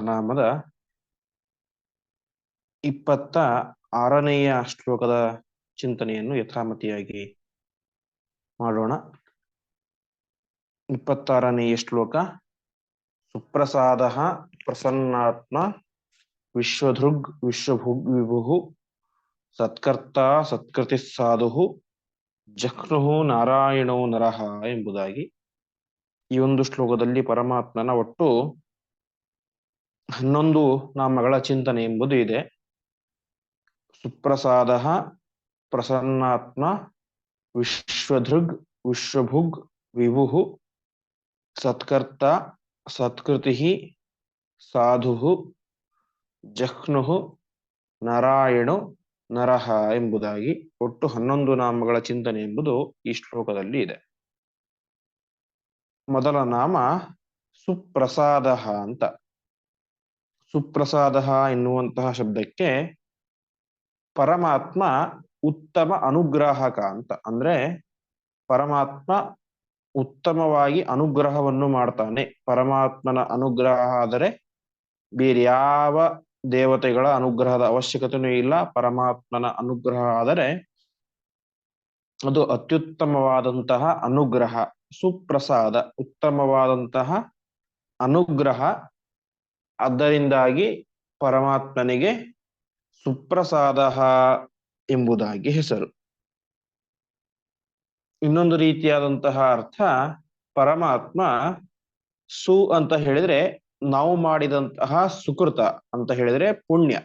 ಸಹಸ್ರನಾಮದ ಇಪ್ಪತ್ತ ಆರನೆಯ ಶ್ಲೋಕದ ಚಿಂತನೆಯನ್ನು ಯಥಾಮತಿಯಾಗಿ ಮಾಡೋಣ. ಇಪ್ಪತ್ತಾರನೆಯ ಶ್ಲೋಕ, ಸುಪ್ರಸಾದ ಪ್ರಸನ್ನಾತ್ಮ ವಿಶ್ವಧೃಗ್ ವಿಶ್ವಭು ವಿಭು ಸತ್ಕರ್ತ ಸತ್ಕೃತಿ ಸಾಧು ಜಹ್ನು ನಾರಾಯಣೋ ನರಹ ಎಂಬುದಾಗಿ ಈ ಒಂದು ಶ್ಲೋಕದಲ್ಲಿ ಪರಮಾತ್ಮನ ಒಟ್ಟು ಹನ್ನೊಂದು ನಾಮಗಳ ಚಿಂತನೆ ಎಂಬುದು ಇದೆ. ಸುಪ್ರಸಾದ ಪ್ರಸನ್ನಾತ್ಮ ವಿಶ್ವಧೃಗ್ ವಿಶ್ವಭುಗ್, ವಿಭುಹು, ಸತ್ಕರ್ತ ಸತ್ಕೃತಿ ಸಾಧು ಜಹ್ನು ನಾರಾಯಣು, ನರಹ ಎಂಬುದಾಗಿ ಒಟ್ಟು ಹನ್ನೊಂದು ನಾಮಗಳ ಚಿಂತನೆ ಎಂಬುದು ಈ ಶ್ಲೋಕದಲ್ಲಿ ಇದೆ. ಮೊದಲ ನಾಮ ಸುಪ್ರಸಾದ ಅಂತ. ಸುಪ್ರಸಾದ ಎನ್ನುವಂತಹ ಶಬ್ದಕ್ಕೆ ಪರಮಾತ್ಮ ಉತ್ತಮ ಅನುಗ್ರಾಹಕ ಅಂತ. ಅಂದ್ರೆ ಪರಮಾತ್ಮ ಉತ್ತಮವಾಗಿ ಅನುಗ್ರಹವನ್ನು ಮಾಡ್ತಾನೆ. ಪರಮಾತ್ಮನ ಅನುಗ್ರಹ ಆದರೆ ಬೇರೆ ಯಾವ ದೇವತೆಗಳ ಅನುಗ್ರಹದ ಅವಶ್ಯಕತೆನೂ ಇಲ್ಲ. ಪರಮಾತ್ಮನ ಅನುಗ್ರಹ ಆದರೆ ಅದು ಅತ್ಯುತ್ತಮವಾದಂತಹ ಅನುಗ್ರಹ, ಸುಪ್ರಸಾದ, ಉತ್ತಮವಾದಂತಹ ಅನುಗ್ರಹ ಅದರಿಂದಾಗಿ ಪರಮಾತ್ಮನಿಗೆ ಸುಪ್ರಸಾದ ಎಂಬುದಾಗಿ ಹೆಸರು. ಇನ್ನೊಂದು ರೀತಿಯಾದಂತಹ ಅರ್ಥ, ಪರಮಾತ್ಮ ಸು ಅಂತ ಹೇಳಿದ್ರೆ ನಾವು ಮಾಡಿದಂತಹ ಸುಕೃತ ಅಂತ ಹೇಳಿದ್ರೆ ಪುಣ್ಯ.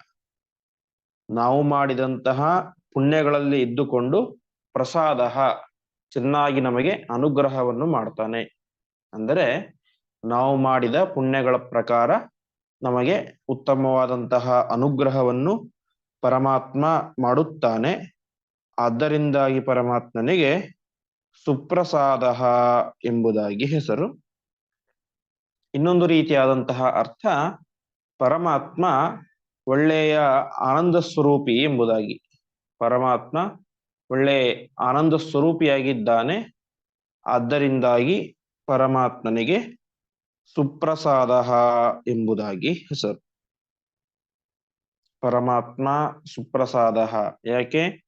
ನಾವು ಮಾಡಿದಂತಹ ಪುಣ್ಯಗಳಲ್ಲಿ ಇದ್ದುಕೊಂಡು ಪ್ರಸಾದ ಚೆನ್ನಾಗಿ ನಮಗೆ ಅನುಗ್ರಹವನ್ನು ಮಾಡ್ತಾನೆ. ಅಂದರೆ ನಾವು ಮಾಡಿದ ಪುಣ್ಯಗಳ ಪ್ರಕಾರ ನಮಗೆ ಉತ್ತಮವಾದಂತಹ ಅನುಗ್ರಹವನ್ನು ಪರಮಾತ್ಮ ಮಾಡುತ್ತಾನೆ. ಆದ್ದರಿಂದಾಗಿ ಪರಮಾತ್ಮನಿಗೆ ಸುಪ್ರಸಾದ ಎಂಬುದಾಗಿ ಹೆಸರು. ಇನ್ನೊಂದು ರೀತಿಯಾದಂತಹ ಅರ್ಥ ಪರಮಾತ್ಮ ಒಳ್ಳೆಯ ಆನಂದ ಸ್ವರೂಪಿ ಎಂಬುದಾಗಿ. ಪರಮಾತ್ಮ ಒಳ್ಳೆ ಆನಂದ ಸ್ವರೂಪಿಯಾಗಿದ್ದಾನೆ. ಆದ್ದರಿಂದಾಗಿ ಪರಮಾತ್ಮನಿಗೆ ಸುಪ್ರಸಾದ ಎಂಬುದಾಗಿ ಹೆಸರು. ಪರಮಾತ್ಮ ಸುಪ್ರಸಾದ ಯಾಕೆ?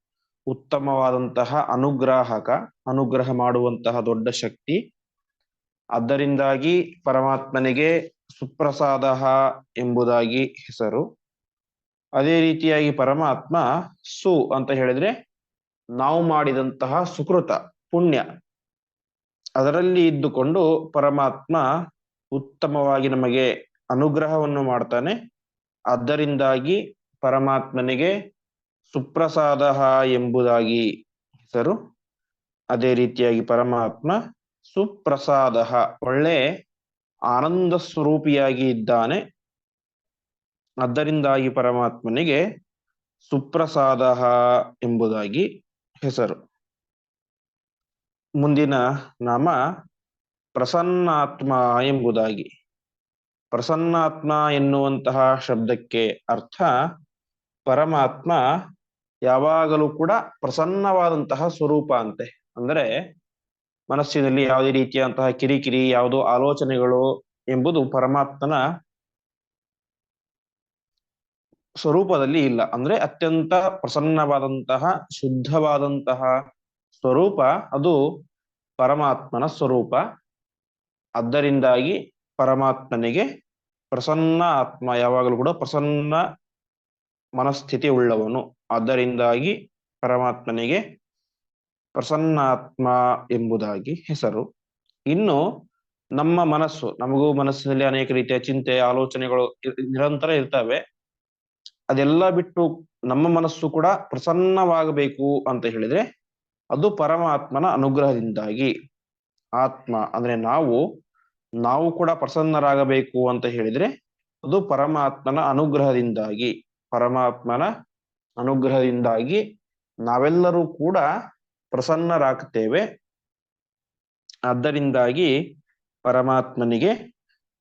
ಉತ್ತಮವಾದಂತಹ ಅನುಗ್ರಾಹಕ, ಅನುಗ್ರಹ ಮಾಡುವಂತಹ ದೊಡ್ಡ ಶಕ್ತಿ. ಅದರಿಂದಾಗಿ ಪರಮಾತ್ಮನಿಗೆ ಸುಪ್ರಸಾದ ಎಂಬುದಾಗಿ ಹೆಸರು. ಅದೇ ರೀತಿಯಾಗಿ ಪರಮಾತ್ಮ ಸು ಅಂತ ಹೇಳಿದ್ರೆ ನಾವು ಮಾಡಿದಂತಹ ಸುಕೃತ, ಪುಣ್ಯ. ಅದರಲ್ಲಿ ಇದ್ದುಕೊಂಡು ಪರಮಾತ್ಮ ಉತ್ತಮವಾಗಿ ನಮಗೆ ಅನುಗ್ರಹವನ್ನು ಮಾಡ್ತಾನೆ. ಅದರಿಂದಾಗಿ ಪರಮಾತ್ಮನಿಗೆ ಸುಪ್ರಸಾದ ಎಂಬುದಾಗಿ ಹೆಸರು. ಅದೇ ರೀತಿಯಾಗಿ ಪರಮಾತ್ಮ ಸುಪ್ರಸಾದ, ಒಳ್ಳೆ ಆನಂದ ಸ್ವರೂಪಿಯಾಗಿ ಇದ್ದಾನೆ. ಅದರಿಂದಾಗಿ ಪರಮಾತ್ಮನಿಗೆ ಸುಪ್ರಸಾದ ಎಂಬುದಾಗಿ ಹೆಸರು. ಮುಂದಿನ ನಾಮ ಪ್ರಸನ್ನಾತ್ಮ ಎಂಬುದಾಗಿ. ಪ್ರಸನ್ನಾತ್ಮ ಎನ್ನುವಂತಹ ಶಬ್ದಕ್ಕೆ ಅರ್ಥ ಪರಮಾತ್ಮ ಯಾವಾಗಲೂ ಕೂಡ ಪ್ರಸನ್ನವಾದಂತಹ ಸ್ವರೂಪ ಅಂತೆ. ಅಂದ್ರೆ ಮನಸ್ಸಿನಲ್ಲಿ ಯಾವುದೇ ರೀತಿಯಾದಂತಹ ಕಿರಿಕಿರಿ, ಯಾವುದೋ ಆಲೋಚನೆಗಳು ಎಂಬುದು ಪರಮಾತ್ಮನ ಸ್ವರೂಪದಲ್ಲಿ ಇಲ್ಲ. ಅಂದ್ರೆ ಅತ್ಯಂತ ಪ್ರಸನ್ನವಾದಂತಹ, ಶುದ್ಧವಾದಂತಹ ಸ್ವರೂಪ ಅದು ಪರಮಾತ್ಮನ ಸ್ವರೂಪ. ಆದ್ದರಿಂದಾಗಿ ಪರಮಾತ್ಮನಿಗೆ ಪ್ರಸನ್ನ ಆತ್ಮ ಯಾವಾಗಲೂ ಕೂಡ ಪ್ರಸನ್ನ ಮನಸ್ಥಿತಿ ಉಳ್ಳವನು. ಅದರಿಂದಾಗಿ ಪರಮಾತ್ಮನಿಗೆ ಪ್ರಸನ್ನಾತ್ಮ ಎಂಬುದಾಗಿ ಹೆಸರು. ಇನ್ನು ನಮ್ಮ ಮನಸ್ಸು, ನಮಗೂ ಮನಸ್ಸಿನಲ್ಲಿ ಅನೇಕ ರೀತಿಯ ಚಿಂತೆ, ಆಲೋಚನೆಗಳು ನಿರಂತರ ಇರ್ತವೆ. ಅದೆಲ್ಲ ಬಿಟ್ಟು ನಮ್ಮ ಮನಸ್ಸು ಕೂಡ ಪ್ರಸನ್ನವಾಗಬೇಕು ಅಂತ ಹೇಳಿದ್ರೆ ಅದು ಪರಮಾತ್ಮನ ಅನುಗ್ರಹದಿಂದಾಗಿ. ಆತ್ಮ ಅಂದ್ರೆ ನಾವು ನಾವು ಕೂಡ ಪ್ರಸನ್ನರಾಗಬೇಕು ಅಂತ ಹೇಳಿದ್ರೆ ಅದು ಪರಮಾತ್ಮನ ಅನುಗ್ರಹದಿಂದಾಗಿ ಪರಮಾತ್ಮನ ಅನುಗ್ರಹದಿಂದಾಗಿ ನಾವೆಲ್ಲರೂ ಕೂಡ ಪ್ರಸನ್ನರಾಗ್ತೇವೆ. ಆದ್ದರಿಂದಾಗಿ ಪರಮಾತ್ಮನಿಗೆ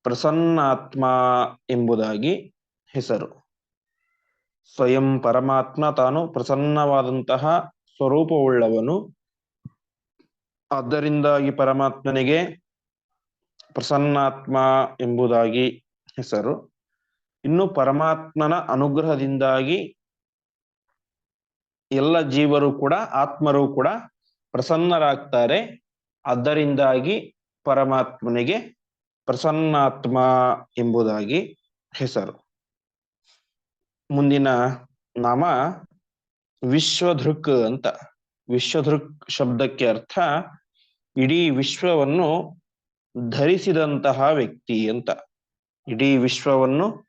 ಪ್ರಸನ್ನಾತ್ಮ ಎಂಬುದಾಗಿ ಹೆಸರು. ಸ್ವಯಂ ಪರಮಾತ್ಮ ತಾನು ಪ್ರಸನ್ನವಾದಂತಹ ಸ್ವರೂಪವುಳ್ಳವನು. ಆದ್ದರಿಂದಾಗಿ ಪರಮಾತ್ಮನಿಗೆ ಪ್ರಸನ್ನಾತ್ಮ ಎಂಬುದಾಗಿ ಹೆಸರು. ಇನ್ನು ಪರಮಾತ್ಮನ ಅನುಗ್ರಹದಿಂದಾಗಿ ಎಲ್ಲ ಜೀವರು ಕೂಡ, ಆತ್ಮರು ಕೂಡ ಪ್ರಸನ್ನರಾಗ್ತಾರೆ. ಅದರಿಂದಾಗಿ ಪರಮಾತ್ಮನಿಗೆ ಪ್ರಸನ್ನಾತ್ಮ ಎಂಬುದಾಗಿ ಹೆಸರು. ಮುಂದಿನ ನಾಮ ವಿಶ್ವಧೃಕ್ ಅಂತ. ವಿಶ್ವಧೃಕ್ ಶಬ್ದಕ್ಕೆ ಅರ್ಥ ಇಡೀ ವಿಶ್ವವನ್ನು ಧರಿಸಿದಂತಹ ವ್ಯಕ್ತಿ ಅಂತ. ಇಡೀ ವಿಶ್ವವನ್ನು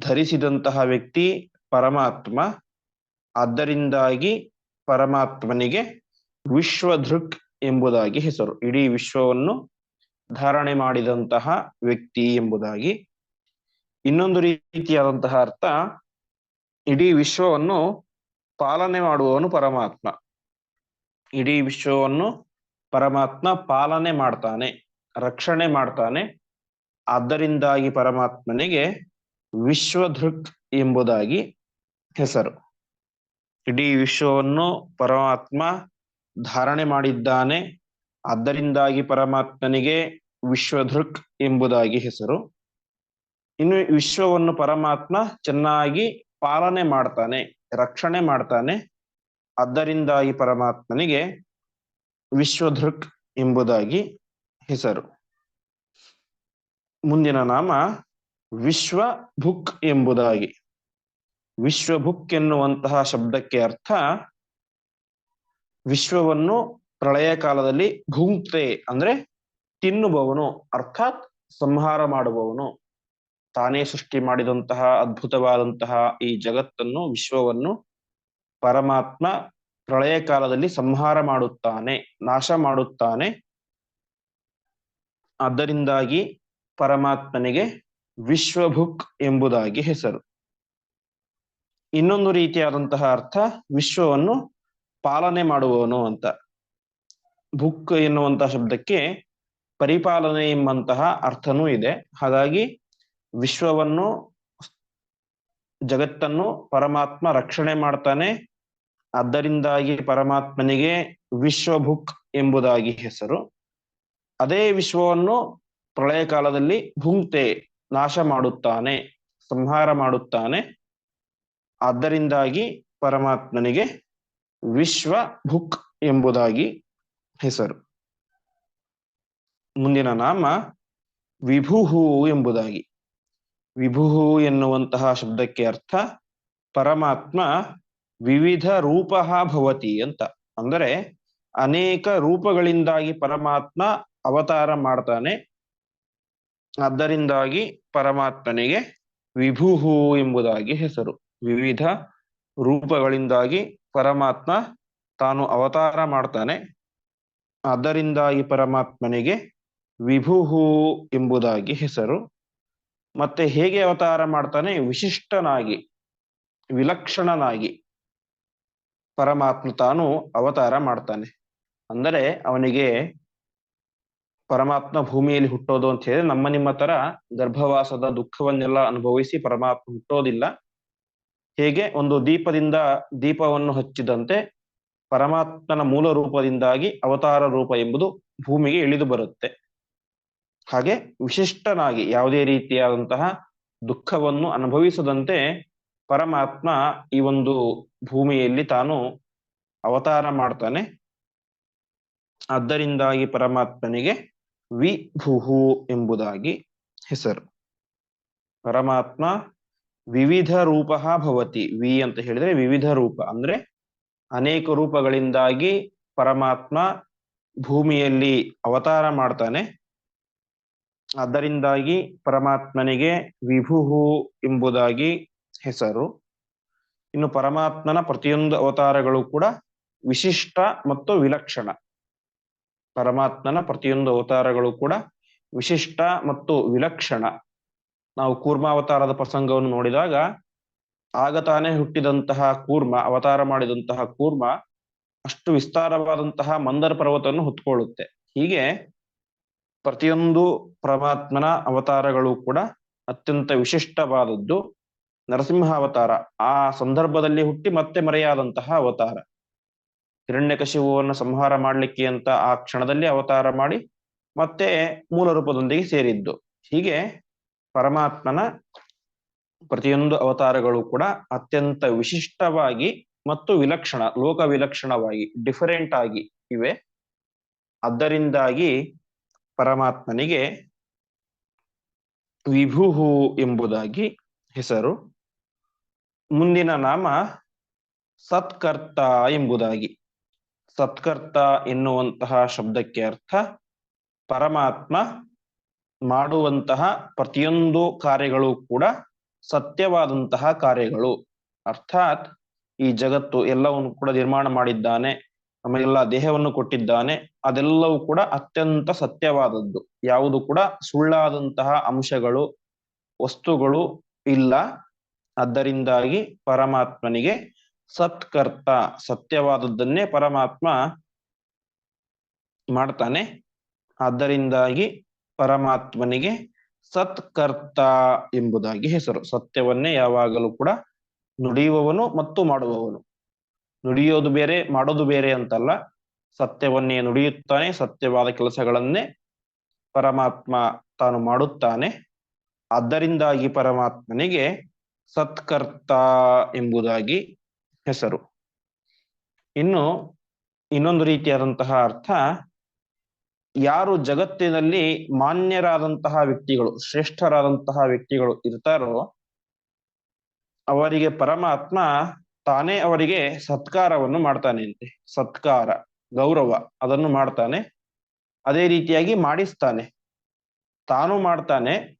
ಧರಿಸಿದಂತಹ ವ್ಯಕ್ತಿ ಪರಮಾತ್ಮ. ಆದ್ದರಿಂದಾಗಿ ಪರಮಾತ್ಮನಿಗೆ ವಿಶ್ವಧೃಕ್ ಎಂಬುದಾಗಿ ಹೆಸರು. ಇಡೀ ವಿಶ್ವವನ್ನು ಧಾರಣೆ ಮಾಡಿದಂತಹ ವ್ಯಕ್ತಿ ಎಂಬುದಾಗಿ. ಇನ್ನೊಂದು ರೀತಿಯಾದಂತಹ ಅರ್ಥ, ಇಡೀ ವಿಶ್ವವನ್ನು ಪಾಲನೆ ಮಾಡುವವನು ಪರಮಾತ್ಮ. ಇಡೀ ವಿಶ್ವವನ್ನು ಪರಮಾತ್ಮ ಪಾಲನೆ ಮಾಡ್ತಾನೆ. ರಕ್ಷಣೆ ಮಾಡ್ತಾನೆ. ಆದ್ದರಿಂದಾಗಿ ಪರಮಾತ್ಮನಿಗೆ ವಿಶ್ವಧೃಕ್ ಎಂಬುದಾಗಿ ಹೆಸರು. ಇಡೀ ವಿಶ್ವವನ್ನು ಪರಮಾತ್ಮ ಧಾರಣೆ ಮಾಡಿದ್ದಾನೆ. ಆದ್ದರಿಂದಾಗಿ ಪರಮಾತ್ಮನಿಗೆ ವಿಶ್ವಧೃಕ್ ಎಂಬುದಾಗಿ ಹೆಸರು. ಇನ್ನು ವಿಶ್ವವನ್ನು ಪರಮಾತ್ಮ ಚೆನ್ನಾಗಿ ಪಾಲನೆ ಮಾಡ್ತಾನೆ, ರಕ್ಷಣೆ ಮಾಡ್ತಾನೆ. ಆದ್ದರಿಂದಾಗಿ ಪರಮಾತ್ಮನಿಗೆ ವಿಶ್ವಧೃಕ್ ಎಂಬುದಾಗಿ ಹೆಸರು. ಮುಂದಿನ ನಾಮ ವಿಶ್ವ ವಿಶ್ವಭುಕ್ ಎಂಬುದಾಗಿ. ವಿಶ್ವಭುಕ್ ಎನ್ನುವಂತಹ ಶಬ್ದಕ್ಕೆ ಅರ್ಥ ವಿಶ್ವವನ್ನು ಪ್ರಳಯ ಕಾಲದಲ್ಲಿ ಭುಂಕ್ತೆ ಅಂದ್ರೆ ತಿನ್ನುವವನು ಅರ್ಥಾತ್ ಸಂಹಾರ ಮಾಡುವವನು. ತಾನೇ ಸೃಷ್ಟಿ ಮಾಡಿದಂತಹ ಅದ್ಭುತವಾದಂತಹ ಈ ಜಗತ್ತನ್ನು ವಿಶ್ವವನ್ನು ಪರಮಾತ್ಮ ಪ್ರಳಯ ಕಾಲದಲ್ಲಿ ಸಂಹಾರ ಮಾಡುತ್ತಾನೆ, ನಾಶ ಮಾಡುತ್ತಾನೆ. ಅದರಿಂದಾಗಿ ಪರಮಾತ್ಮನಿಗೆ ವಿಶ್ವಭುಕ್ ಎಂಬುದಾಗಿ ಹೆಸರು. ಇನ್ನೊಂದು ರೀತಿಯಾದಂತಹ ಅರ್ಥ ವಿಶ್ವವನ್ನು ಪಾಲನೆ ಮಾಡುವವನು ಅಂತ. ಭುಕ್ ಎನ್ನುವಂತಹ ಶಬ್ದಕ್ಕೆ ಪರಿಪಾಲನೆ ಎಂಬಂತಹ ಅರ್ಥನೂ ಇದೆ. ಹಾಗಾಗಿ ವಿಶ್ವವನ್ನು, ಜಗತ್ತನ್ನು ಪರಮಾತ್ಮ ರಕ್ಷಣೆ ಮಾಡ್ತಾನೆ. ಅದರಿಂದಾಗಿ ಪರಮಾತ್ಮನಿಗೆ ವಿಶ್ವಭುಕ್ ಎಂಬುದಾಗಿ ಹೆಸರು. ಅದೇ ವಿಶ್ವವನ್ನು ಪ್ರಳಯ ಕಾಲದಲ್ಲಿ ಭುಂಕ್ತೆ ನಾಶ ಮಾಡುತ್ತಾನೆ, ಸಂಹಾರ ಮಾಡುತ್ತಾನೆ. ಆದ್ದರಿಂದಾಗಿ ಪರಮಾತ್ಮನಿಗೆ ವಿಶ್ವ ಭುಕ್ ಎಂಬುದಾಗಿ ಹೆಸರು. ಮುಂದಿನ ನಾಮ ವಿಭುಹು ಎಂಬುದಾಗಿ. ವಿಭುಹು ಎನ್ನುವಂತಹ ಶಬ್ದಕ್ಕೆ ಅರ್ಥ ಪರಮಾತ್ಮ ವಿವಿಧ ರೂಪ ಭವತಿ ಅಂತ. ಅಂದರೆ ಅನೇಕ ರೂಪಗಳಿಂದಾಗಿ ಪರಮಾತ್ಮ ಅವತಾರ ಮಾಡ್ತಾನೆ. ಅದರಿಂದಾಗಿ ಪರಮಾತ್ಮನಿಗೆ ವಿಭುಹು ಎಂಬುದಾಗಿ ಹೆಸರು. ವಿವಿಧ ರೂಪಗಳಿಂದಾಗಿ ಪರಮಾತ್ಮ ತಾನು ಅವತಾರ ಮಾಡ್ತಾನೆ. ಅದರಿಂದಾಗಿ ಪರಮಾತ್ಮನಿಗೆ ವಿಭುಹು ಎಂಬುದಾಗಿ ಹೆಸರು. ಮತ್ತೆ ಹೇಗೆ ಅವತಾರ ಮಾಡ್ತಾನೆ? ವಿಶಿಷ್ಟನಾಗಿ, ವಿಲಕ್ಷಣನಾಗಿ ಪರಮಾತ್ಮ ತಾನು ಅವತಾರ ಮಾಡ್ತಾನೆ. ಅಂದರೆ ಅವನಿಗೆ ಪರಮಾತ್ಮ ಭೂಮಿಯಲ್ಲಿ ಹುಟ್ಟೋದು ಅಂತ ಹೇಳಿದ್ರೆ ನಮ್ಮ ನಿಮ್ಮ ತರ ಗರ್ಭವಾಸದ ದುಃಖವನ್ನೆಲ್ಲ ಅನುಭವಿಸಿ ಪರಮಾತ್ಮ ಹುಟ್ಟೋದಿಲ್ಲ. ಹೇಗೆ? ಒಂದು ದೀಪದಿಂದ ದೀಪವನ್ನು ಹಚ್ಚಿದಂತೆ ಪರಮಾತ್ಮನ ಮೂಲ ರೂಪದಿಂದಾಗಿ ಅವತಾರ ರೂಪ ಎಂಬುದು ಭೂಮಿಗೆ ಇಳಿದು ಬರುತ್ತೆ. ಹಾಗೆ ವಿಶಿಷ್ಟನಾಗಿ ಯಾವುದೇ ರೀತಿಯಾದಂತಹ ದುಃಖವನ್ನು ಅನುಭವಿಸದಂತೆ ಪರಮಾತ್ಮ ಈ ಒಂದು ಭೂಮಿಯಲ್ಲಿ ತಾನು ಅವತಾರ ಮಾಡ್ತಾನೆ. ಅದರಿಂದಾಗಿ ಪರಮಾತ್ಮನಿಗೆ ವಿಭುಹು ಎಂಬುದಾಗಿ ಹೆಸರು. ಪರಮಾತ್ಮ ವಿವಿಧ ರೂಪ ಭವತಿ. ವಿ ಅಂತ ಹೇಳಿದ್ರೆ ವಿವಿಧ ರೂಪ. ಅಂದ್ರೆ ಅನೇಕ ರೂಪಗಳಿಂದಾಗಿ ಪರಮಾತ್ಮ ಭೂಮಿಯಲ್ಲಿ ಅವತಾರ ಮಾಡ್ತಾನೆ. ಅದರಿಂದಾಗಿ ಪರಮಾತ್ಮನಿಗೆ ವಿಭುಹು ಎಂಬುದಾಗಿ ಹೆಸರು. ಇನ್ನು ಪರಮಾತ್ಮನ ಪ್ರತಿಯೊಂದು ಅವತಾರಗಳು ಕೂಡ ವಿಶಿಷ್ಟ ಮತ್ತು ವಿಲಕ್ಷಣ. ಪರಮಾತ್ಮನ ಪ್ರತಿಯೊಂದು ಅವತಾರಗಳು ಕೂಡ ವಿಶಿಷ್ಟ ಮತ್ತು ವಿಲಕ್ಷಣ. ನಾವು ಕೂರ್ಮಾವತಾರದ ಪ್ರಸಂಗವನ್ನು ನೋಡಿದಾಗ ಆಗ ತಾನೇ ಹುಟ್ಟಿದಂತಹ ಕೂರ್ಮ, ಅವತಾರ ಮಾಡಿದಂತಹ ಕೂರ್ಮ ಅಷ್ಟು ವಿಸ್ತಾರವಾದಂತಹ ಮಂದರ ಪರ್ವತವನ್ನು ಹೊತ್ಕೊಳ್ಳುತ್ತೆ. ಹೀಗೆ ಪ್ರತಿಯೊಂದು ಪರಮಾತ್ಮನ ಅವತಾರಗಳು ಕೂಡ ಅತ್ಯಂತ ವಿಶಿಷ್ಟವಾದದ್ದು ನರಸಿಂಹ ಅವತಾರ. ಆ ಸಂದರ್ಭದಲ್ಲಿ ಹುಟ್ಟಿ ಮತ್ತೆ ಮರೆಯಾದಂತಹ ಅವತಾರ. ಹಿರಣ್ಯಕಶಿಪುವನ್ನು ಸಂಹಾರ ಮಾಡಲಿಕ್ಕೆ ಅಂತ ಆ ಕ್ಷಣದಲ್ಲಿ ಅವತಾರ ಮಾಡಿ ಮತ್ತೆ ಮೂಲ ರೂಪದೊಂದಿಗೆ ಸೇರಿದ್ದು. ಹೀಗೆ ಪರಮಾತ್ಮನ ಪ್ರತಿಯೊಂದು ಅವತಾರಗಳು ಕೂಡ ಅತ್ಯಂತ ವಿಶಿಷ್ಟವಾಗಿ ಮತ್ತು ವಿಲಕ್ಷಣ ಲೋಕ ವಿಲಕ್ಷಣವಾಗಿ ಡಿಫರೆಂಟ್ ಆಗಿ ಇವೆ. ಅದರಿಂದಾಗಿ ಪರಮಾತ್ಮನಿಗೆ ವಿಭುಹು ಎಂಬುದಾಗಿ ಹೆಸರು, ಮುಂದಿನ ನಾಮ ಸತ್ಕರ್ತ ಎಂಬುದಾಗಿ. ಸತ್ಕರ್ತ ಎನ್ನುವಂತಹ ಶಬ್ದಕ್ಕೆ ಅರ್ಥ ಪರಮಾತ್ಮ ಮಾಡುವಂತಹ ಪ್ರತಿಯೊಂದು ಕಾರ್ಯಗಳು ಕೂಡ ಸತ್ಯವಾದಂತಹ ಕಾರ್ಯಗಳು. ಅರ್ಥಾತ್ ಈ ಜಗತ್ತು ಎಲ್ಲವನ್ನು ಕೂಡ ನಿರ್ಮಾಣ ಮಾಡಿದ್ದಾನೆ, ನಮಗೆಲ್ಲ ದೇಹವನ್ನು ಕೊಟ್ಟಿದ್ದಾನೆ, ಅದೆಲ್ಲವೂ ಕೂಡ ಅತ್ಯಂತ ಸತ್ಯವಾದದ್ದು. ಯಾವುದು ಕೂಡ ಸುಳ್ಳಾದಂತಹ ಅಂಶಗಳು, ವಸ್ತುಗಳು ಇಲ್ಲ. ಅದರಿಂದಾಗಿ ಪರಮಾತ್ಮನಿಗೆ ಸತ್ಕರ್ತ ಸತ್ಯವಾದದ್ದನ್ನೇ ಪರಮಾತ್ಮ ಮಾಡ್ತಾನೆ. ಆದ್ದರಿಂದಾಗಿ ಪರಮಾತ್ಮನಿಗೆ ಸತ್ಕರ್ತ ಎಂಬುದಾಗಿ ಹೆಸರು. ಸತ್ಯವನ್ನೇ ಯಾವಾಗಲೂ ಕೂಡ ನುಡಿಯುವವನು ಮತ್ತು ಮಾಡುವವನು. ನುಡಿಯೋದು ಬೇರೆ, ಮಾಡೋದು ಬೇರೆ ಅಂತಲ್ಲ. ಸತ್ಯವನ್ನೇ ನುಡಿಯುತ್ತಾನೆ, ಸತ್ಯವಾದ ಕೆಲಸಗಳನ್ನೇ ಪರಮಾತ್ಮ ತಾನು ಮಾಡುತ್ತಾನೆ. ಆದ್ದರಿಂದಾಗಿ ಪರಮಾತ್ಮನಿಗೆ ಸತ್ಕರ್ತ ಎಂಬುದಾಗಿ ಹೆಸರು. ಇನ್ನು ಇನ್ನೊಂದು ರೀತಿಯಾದಂತಹ ಅರ್ಥ, ಯಾರು ಜಗತ್ತಿನಲ್ಲಿ ಮಾನ್ಯರಾದಂತಹ ವ್ಯಕ್ತಿಗಳು, ಶ್ರೇಷ್ಠರಾದಂತಹ ವ್ಯಕ್ತಿಗಳು ಇರ್ತಾರೋ ಅವರಿಗೆ ಪರಮಾತ್ಮ ತಾನೇ ಅವರಿಗೆ ಸತ್ಕಾರವನ್ನು ಮಾಡ್ತಾನೆ ಅಂತೆ. ಸತ್ಕಾರ, ಗೌರವ ಅದನ್ನು ಮಾಡ್ತಾನೆ. ಅದೇ ರೀತಿಯಾಗಿ ಮಾಡಿಸ್ತಾನೆ. ತಾನು ಮಾಡ್ತಾನೆ.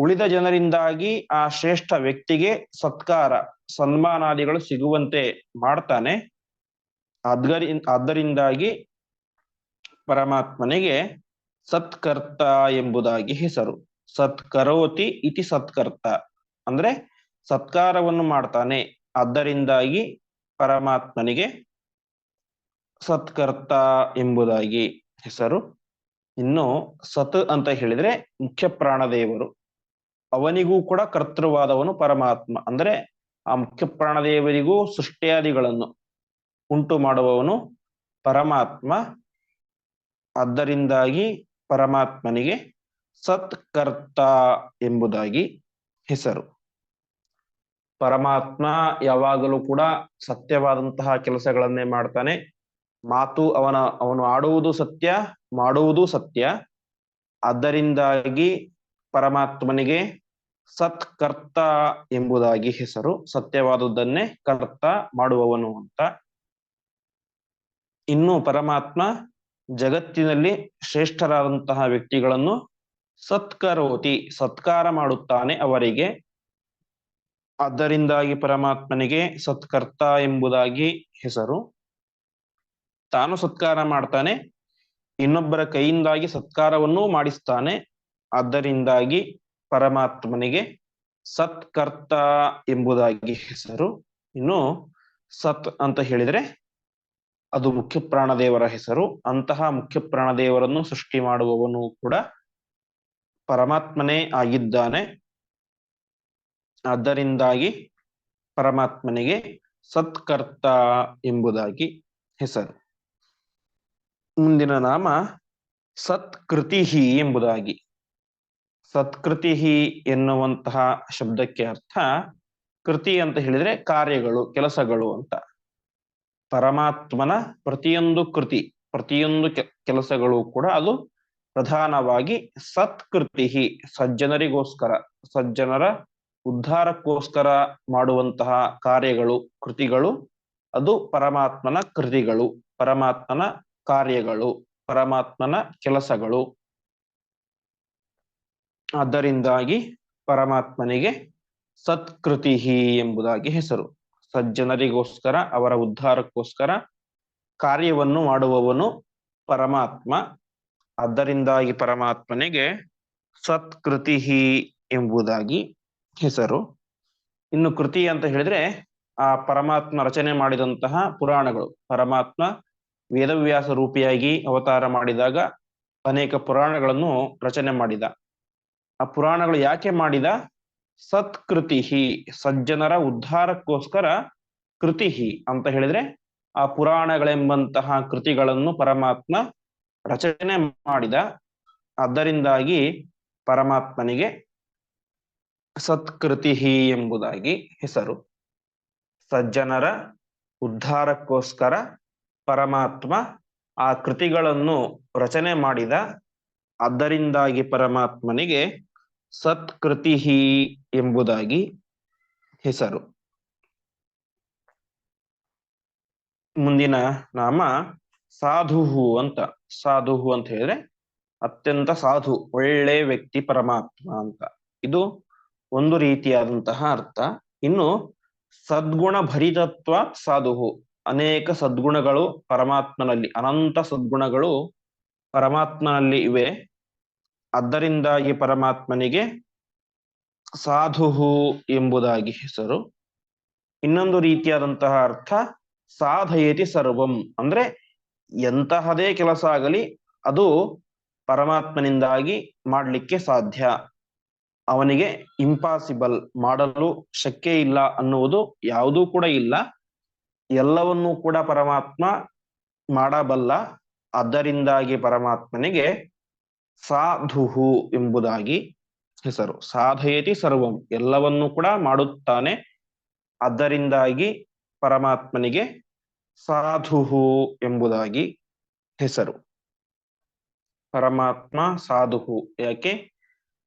ಉಳಿದ ಜನರಿಂದಾಗಿ ಆ ಶ್ರೇಷ್ಠ ವ್ಯಕ್ತಿಗೆ ಸತ್ಕಾರ, ಸನ್ಮಾನಾದಿಗಳು ಸಿಗುವಂತೆ ಮಾಡ್ತಾನೆ. ಅದ್ಗರಿ ಅದರಿಂದಾಗಿ ಪರಮಾತ್ಮನಿಗೆ ಸತ್ಕರ್ತ ಎಂಬುದಾಗಿ ಹೆಸರು. ಸತ್ಕರೋತಿ ಇತಿ ಸತ್ಕರ್ತ. ಅಂದ್ರೆ ಸತ್ಕಾರವನ್ನು ಮಾಡ್ತಾನೆ. ಅದರಿಂದಾಗಿ ಪರಮಾತ್ಮನಿಗೆ ಸತ್ಕರ್ತ ಎಂಬುದಾಗಿ ಹೆಸರು. ಇನ್ನು ಸತ್ ಅಂತ ಹೇಳಿದ್ರೆ ಮುಖ್ಯ ಪ್ರಾಣದೇವರು. ಅವನಿಗೂ ಕೂಡ ಕರ್ತೃವಾದವನು ಪರಮಾತ್ಮ. ಅಂದ್ರೆ ಆ ಮುಖ್ಯ ಪ್ರಾಣದೇವರಿಗೂ ಸೃಷ್ಟಿಯಾದಿಗಳನ್ನು ಉಂಟು ಮಾಡುವವನು ಪರಮಾತ್ಮ. ಆದ್ದರಿಂದಾಗಿ ಪರಮಾತ್ಮನಿಗೆ ಸತ್ಕರ್ತ ಎಂಬುದಾಗಿ ಹೆಸರು. ಪರಮಾತ್ಮ ಯಾವಾಗಲೂ ಕೂಡ ಸತ್ಯವಾದಂತಹ ಕೆಲಸಗಳನ್ನೇ ಮಾಡ್ತಾನೆ. ಮಾತು ಅವನ, ಅವನು ಆಡುವುದು ಸತ್ಯ, ಮಾಡುವುದು ಸತ್ಯ. ಆದ್ದರಿಂದಾಗಿ ಪರಮಾತ್ಮನಿಗೆ ಸತ್ಕರ್ತ ಎಂಬುದಾಗಿ ಹೆಸರು ಸತ್ಯವಾದುದನ್ನೇ ಕರ್ತ ಮಾಡುವವನು ಅಂತ. ಇನ್ನು ಪರಮಾತ್ಮ ಜಗತ್ತಿನಲ್ಲಿ ಶ್ರೇಷ್ಠರಾದಂತಹ ವ್ಯಕ್ತಿಗಳನ್ನು ಸತ್ಕರೋತಿ, ಸತ್ಕಾರ ಮಾಡುತ್ತಾನೆ ಅವರಿಗೆ. ಅದರಿಂದಾಗಿ ಪರಮಾತ್ಮನಿಗೆ ಸತ್ಕರ್ತ ಎಂಬುದಾಗಿ ಹೆಸರು. ತಾನು ಸತ್ಕಾರ ಮಾಡ್ತಾನೆ, ಇನ್ನೊಬ್ಬರ ಕೈಯಿಂದಾಗಿ ಸತ್ಕಾರವನ್ನೂ ಮಾಡಿಸ್ತಾನೆ. ಆದ್ದರಿಂದಾಗಿ ಪರಮಾತ್ಮನಿಗೆ ಸತ್ಕರ್ತ ಎಂಬುದಾಗಿ ಹೆಸರು. ಇನ್ನು ಸತ್ ಅಂತ ಹೇಳಿದ್ರೆ ಅದು ಮುಖ್ಯ ಪ್ರಾಣದೇವರ ಹೆಸರು. ಅಂತಹ ಮುಖ್ಯ ಪ್ರಾಣದೇವರನ್ನು ಸೃಷ್ಟಿ ಮಾಡುವವನು ಕೂಡ ಪರಮಾತ್ಮನೇ ಆಗಿದ್ದಾನೆ. ಅದರಿಂದಾಗಿ ಪರಮಾತ್ಮನಿಗೆ ಸತ್ಕರ್ತ ಎಂಬುದಾಗಿ ಹೆಸರು. ಮುಂದಿನ ನಾಮ ಸತ್ಕೃತಿ ಎಂಬುದಾಗಿ. ಸತ್ಕೃತಿ ಎನ್ನುವಂತಹ ಶಬ್ದಕ್ಕೆ ಅರ್ಥ ಕೃತಿ ಅಂತ ಹೇಳಿದ್ರೆ ಕಾರ್ಯಗಳು, ಕೆಲಸಗಳು ಅಂತ. ಪರಮಾತ್ಮನ ಪ್ರತಿಯೊಂದು ಕೃತಿ, ಪ್ರತಿಯೊಂದು ಕೆಲಸಗಳು ಕೂಡ ಅದು ಪ್ರಧಾನವಾಗಿ ಸತ್ಕೃತಿ ಸಜ್ಜನರಿಗೋಸ್ಕರ, ಸಜ್ಜನರ ಉದ್ಧಾರಕ್ಕೋಸ್ಕರ ಮಾಡುವಂತಹ ಕಾರ್ಯಗಳು, ಕೃತಿಗಳು, ಅದು ಪರಮಾತ್ಮನ ಕೃತಿಗಳು, ಪರಮಾತ್ಮನ ಕಾರ್ಯಗಳು, ಪರಮಾತ್ಮನ ಕೆಲಸಗಳು. ಆದ್ದರಿಂದಾಗಿ ಪರಮಾತ್ಮನಿಗೆ ಸತ್ಕೃತಿ ಎಂಬುದಾಗಿ ಹೆಸರು. ಸಜ್ಜನರಿಗೋಸ್ಕರ, ಅವರ ಉದ್ಧಾರಕ್ಕೋಸ್ಕರ ಕಾರ್ಯವನ್ನು ಮಾಡುವವನು ಪರಮಾತ್ಮ. ಆದ್ದರಿಂದಾಗಿ ಪರಮಾತ್ಮನಿಗೆ ಸತ್ಕೃತಿ ಎಂಬುದಾಗಿ ಹೆಸರು. ಇನ್ನು ಕೃತಿ ಅಂತ ಹೇಳಿದ್ರೆ ಆ ಪರಮಾತ್ಮ ರಚನೆ ಮಾಡಿದಂತಹ ಪುರಾಣಗಳು. ಪರಮಾತ್ಮ ವೇದವ್ಯಾಸ ರೂಪಿಯಾಗಿ ಅವತಾರ ಮಾಡಿದಾಗ ಅನೇಕ ಪುರಾಣಗಳನ್ನು ರಚನೆ ಮಾಡಿದ. ಆ ಪುರಾಣಗಳು ಯಾಕೆ ಮಾಡಿದ? ಸತ್ಕೃತಿ ಸಜ್ಜನರ ಉದ್ಧಾರಕ್ಕೋಸ್ಕರ ಕೃತಿ ಅಂತ ಹೇಳಿದ್ರೆ ಆ ಪುರಾಣಗಳೆಂಬಂತಹ ಕೃತಿಗಳನ್ನು ಪರಮಾತ್ಮ ರಚನೆ ಮಾಡಿದ. ಅದರಿಂದಾಗಿ ಪರಮಾತ್ಮನಿಗೆ ಸತ್ಕೃತಿ ಎಂಬುದಾಗಿ ಹೆಸರು. ಸಜ್ಜನರ ಉದ್ಧಾರಕ್ಕೋಸ್ಕರ ಪರಮಾತ್ಮ ಆ ಕೃತಿಗಳನ್ನು ರಚನೆ ಮಾಡಿದ. ಅದರಿಂದಾಗಿ ಪರಮಾತ್ಮನಿಗೆ ಸತ್ಕೃತಿ ಎಂಬುದಾಗಿ ಹೆಸರು. ಮುಂದಿನ ನಾಮ ಸಾಧುಹು ಅಂತ. ಸಾಧುಹು ಅಂತ ಹೇಳಿದ್ರೆ ಅತ್ಯಂತ ಸಾಧು, ಒಳ್ಳೆ ವ್ಯಕ್ತಿ ಪರಮಾತ್ಮ ಅಂತ. ಇದು ಒಂದು ರೀತಿಯಾದಂತಹ ಅರ್ಥ. ಇನ್ನು ಸದ್ಗುಣ ಭರಿತತ್ವ ಸಾಧುಹು. ಅನೇಕ ಸದ್ಗುಣಗಳು ಪರಮಾತ್ಮನಲ್ಲಿ, ಅನಂತ ಸದ್ಗುಣಗಳು ಪರಮಾತ್ಮನಲ್ಲಿ ಇವೆ. ಅದರಿಂದಾಗಿ ಪರಮಾತ್ಮನಿಗೆ ಸಾಧುಹು ಎಂಬುದಾಗಿ ಹೆಸರು. ಇನ್ನೊಂದು ರೀತಿಯಾದಂತಹ ಅರ್ಥ, ಸಾಧಯತಿ ಸರ್ವಂ. ಅಂದ್ರೆ ಎಂತಹದೇ ಕೆಲಸ ಆಗಲಿ, ಅದು ಪರಮಾತ್ಮನಿಂದಾಗಿ ಮಾಡಲಿಕ್ಕೆ ಸಾಧ್ಯ. ಅವನಿಗೆ ಇಂಪಾಸಿಬಲ್ ಮಾಡಲು ಶಕ್ಯ ಇಲ್ಲ ಅನ್ನುವುದು ಯಾವುದೂ ಕೂಡ ಇಲ್ಲ. ಎಲ್ಲವನ್ನೂ ಕೂಡ ಪರಮಾತ್ಮ ಮಾಡಬಲ್ಲ. ಅದರಿಂದಾಗಿ ಪರಮಾತ್ಮನಿಗೆ ಸಾಧುಹು ಎಂಬುದಾಗಿ ಹೆಸರು. ಸಾಧಯತಿ ಸರ್ವಂ ಎಲ್ಲವನ್ನೂ ಕೂಡ ಮಾಡುತ್ತಾನೆ. ಅದರಿಂದಾಗಿ ಪರಮಾತ್ಮನಿಗೆ ಸಾಧುಹು ಎಂಬುದಾಗಿ ಹೆಸರು. ಪರಮಾತ್ಮ ಸಾಧುಹು. ಯಾಕೆ?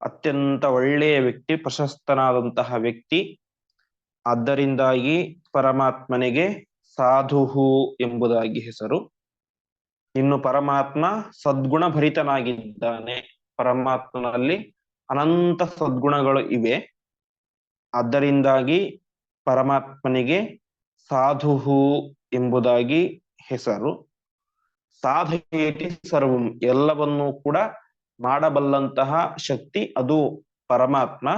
ಅತ್ಯಂತ ಒಳ್ಳೆಯ ವ್ಯಕ್ತಿ, ಪ್ರಶಸ್ತನಾದಂತಹ ವ್ಯಕ್ತಿ. ಅದರಿಂದಾಗಿ ಪರಮಾತ್ಮನಿಗೆ ಸಾಧುಹು ಎಂಬುದಾಗಿ ಹೆಸರು. ಇನ್ನು ಪರಮಾತ್ಮ ಸದ್ಗುಣ ಭರಿತನಾಗಿದ್ದಾನೆ ಪರಮಾತ್ಮನಲ್ಲಿ ಅನಂತ ಸದ್ಗುಣಗಳು ಇವೆ. ಆದ್ದರಿಂದಾಗಿ ಪರಮಾತ್ಮನಿಗೆ ಸಾಧುಹು ಎಂಬುದಾಗಿ ಹೆಸರು. ಸಾಧಯೇತಿ ಸರ್ವಂ ಎಲ್ಲವನ್ನೂ ಕೂಡ ಮಾಡಬಲ್ಲಂತಹ ಶಕ್ತಿ ಅದು ಪರಮಾತ್ಮ.